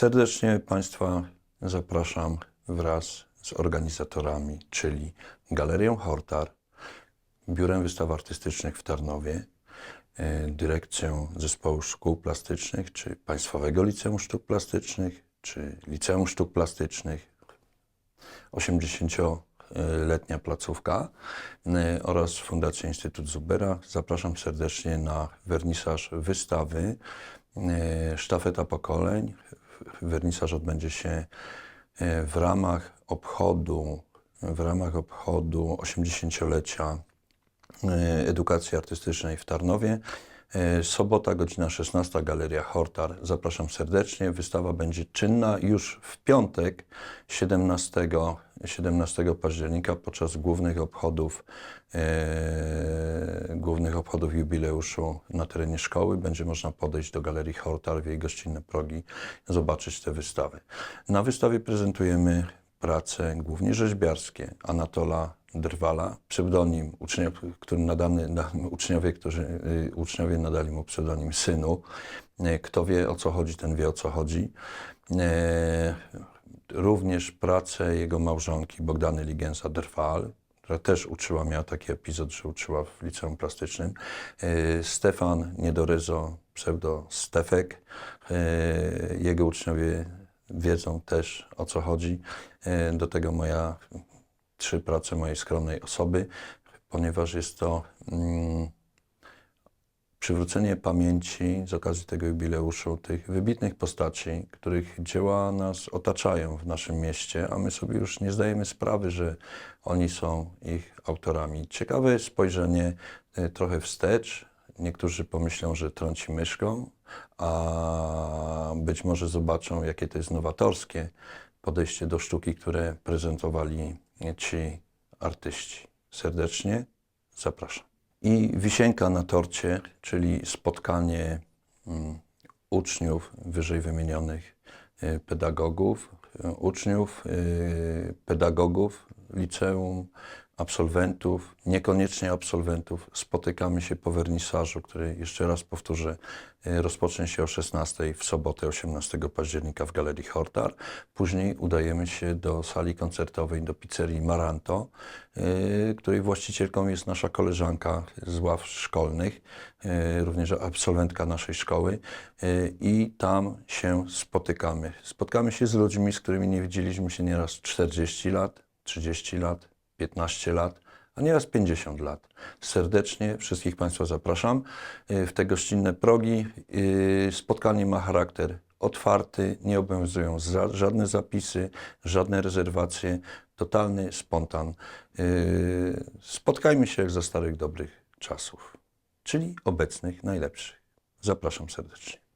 Serdecznie Państwa zapraszam wraz z organizatorami, czyli Galerią Hortar, Biurem Wystaw Artystycznych w Tarnowie, e, Dyrekcją Zespołu Szkół Plastycznych, czy Państwowego Liceum Sztuk Plastycznych, czy Liceum Sztuk Plastycznych, 80-letnia placówka y, oraz Fundacja Instytut Zubera. Zapraszam serdecznie na wernisaż wystawy y, Sztafeta Pokoleń. Wernisaż odbędzie się y, w ramach obchodu, w ramach obchodu 80-lecia y, edukacji artystycznej w Tarnowie. Y, Sobota, godzina 16, Galeria Hortar. Zapraszam serdecznie. Wystawa będzie czynna już w piątek, 17, 17 października, podczas głównych obchodów, e, głównych obchodów jubileuszu na terenie szkoły. Będzie można podejść do Galerii Hortar w jej gościnne progi, zobaczyć te wystawy. Na wystawie prezentujemy prace głównie rzeźbiarskie Anatola Drwala, pseudonim, ucznia, który nadany, na, uczniowie, którzy, y, uczniowie nadali mu pseudonim synu. E, Kto wie o co chodzi, ten wie o co chodzi. E, Również pracę jego małżonki Bogdany Ligensa-Drwal, która też uczyła, miała taki epizod, że uczyła w liceum plastycznym. Stefan Niedoryzo, pseudo Stefek. Jego uczniowie wiedzą też o co chodzi. E, Do tego moja trzy prace mojej skromnej osoby, ponieważ jest to mm, przywrócenie pamięci z okazji tego jubileuszu tych wybitnych postaci, których dzieła nas otaczają w naszym mieście, a my sobie już nie zdajemy sprawy, że oni są ich autorami. Ciekawe spojrzenie e, trochę wstecz. Niektórzy pomyślą, że trąci myszką, a być może zobaczą, jakie to jest nowatorskie podejście do sztuki, które prezentowali ci artyści. Serdecznie zapraszam. I wisienka na torcie, czyli spotkanie mm, uczniów wyżej wymienionych y, pedagogów, y, uczniów, y, pedagogów liceum, absolwentów, niekoniecznie absolwentów. Spotykamy się po wernisażu, który jeszcze raz powtórzę, y, rozpocznie się o 16 w sobotę 18 października w Galerii Hortar. Później udajemy się do sali koncertowej, do pizzerii Maranto, y, której właścicielką jest nasza koleżanka z ław szkolnych, y, również absolwentka naszej szkoły i tam się spotykamy. Spotkamy się z ludźmi, z którymi nie widzieliśmy się nieraz 40 lat, 30 lat, 15 lat, a nieraz 50 lat. Serdecznie wszystkich Państwa zapraszam y, w te gościnne progi. Y, Spotkanie ma charakter otwarty, nie obowiązują żadne zapisy, żadne rezerwacje, totalny spontan. Y, Spotkajmy się jak za starych dobrych czasów, czyli obecnych najlepszych. Zapraszam serdecznie.